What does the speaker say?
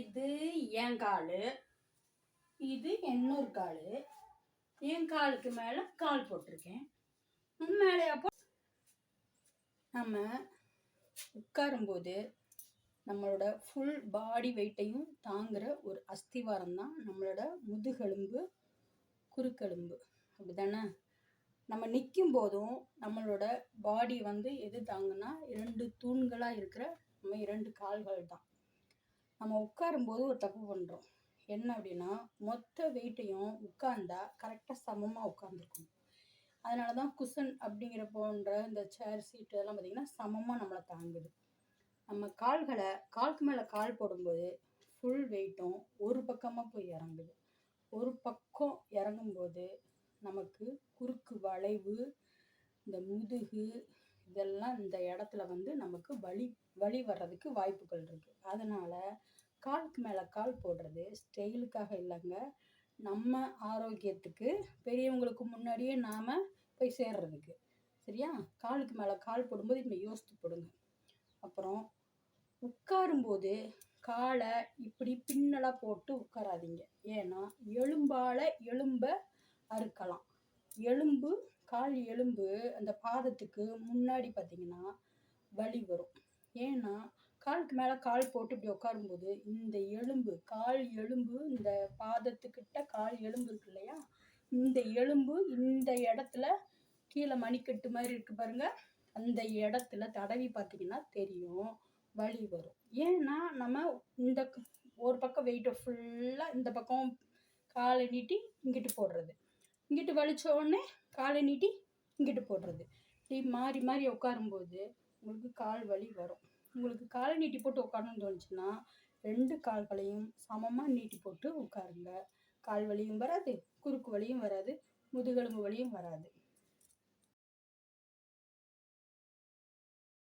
இது என் கால். இது இன்னொரு கால். என் காலுக்கு மேலே கால் போட்டிருக்கேன். உன் அப்போ நம்ம உட்காரும்போது நம்மளோட ஃபுல் பாடி வெயிட்டையும் தாங்குகிற ஒரு அஸ்திவாரம் தான் நம்மளோட முதுகெலும்பு குறுக்கெலும்பு. அப்படி தானே நம்ம நிற்கும் போதும் நம்மளோட பாடி வந்து எது தாங்குனா இரண்டு தூண்களாக இருக்கிற நம்ம இரண்டு கால்கள் தான். நம்ம உட்காரும்போது ஒரு தப்பு பண்ணுறோம் என்ன அப்படின்னா மொத்த வெயிட்டையும் உட்கார்ந்தா கரெக்டாக சமமாக உட்காந்துருக்கும் அதனால தான் குஷன் அப்படிங்கிற போன்ற இந்த சேர் சீட்டு இதெல்லாம் பார்த்திங்கன்னா சமமாக நம்மளை தாங்குது. நம்ம கால்களை காலுக்கு மேலே கால் போடும்போது ஃபுல் வெயிட்டும் ஒரு பக்கமாக போய் இறங்குது. ஒரு பக்கம் இறங்கும்போது நமக்கு குறுக்கு வளைவு இந்த முதுகு இதெல்லாம் இந்த இடத்துல வந்து நமக்கு வலி வலி வர்றதுக்கு வாய்ப்புகள் இருக்குது அதனால் காலுக்கு மேலே கால் போடுறது ஸ்டைலுக்காக இல்லைங்க. நம்ம ஆரோக்கியத்துக்கு பெரியவங்களுக்கு முன்னாடியே நாம் போய் சேர்றதுக்கு. சரியா? காலுக்கு மேலே கால் போடும்போது இந்த யோசித்து போடுங்க. அப்புறம் உட்காரும்போது காலை இப்படி பின்னலாக போட்டு உட்காராதீங்க. ஏன்னா எலும்பால் எலும்ப அறுக்கலாம். எலும்பு கால் எலும்பு அந்த பாதத்துக்கு முன்னாடி பார்த்தீங்கன்னா வலி வரும். ஏன்னா காலுக்கு மேலே கால் போட்டு இப்படி உட்காரும்போது இந்த எலும்பு கால் எலும்பு இந்த பாதத்துக்கிட்ட கால் எலும்பு இருக்கு இல்லையா? இந்த எலும்பு இந்த இடத்துல கீழே மணிக்கட்டு மாதிரி இருக்கு பாருங்க. அந்த இடத்துல தடவி பார்த்தீங்கன்னா தெரியும் வலி வரும். ஏன்னா நம்ம இந்த ஒரு பக்கம் வெயிட்டை ஃபுல்லாக இந்த பக்கம் காலை நீட்டி இங்கிட்டு போடுறது. இங்கிட்டு வலிச்ச உடனே காலை நீட்டி இங்கிட்டு போடுறது. இப்படி மாறி மாறி உட்காரும்போது உங்களுக்கு கால் வலி வரும். உங்களுக்கு காலை நீட்டி போட்டு உட்காரணும்னு தோணுச்சுன்னா ரெண்டு கால்களையும் சமமாக நீட்டி போட்டு உட்காருங்க. கால் வலியும் வராது குறுக்கு வலியும் வராது முதுகெலும்பு வலியும் வராது.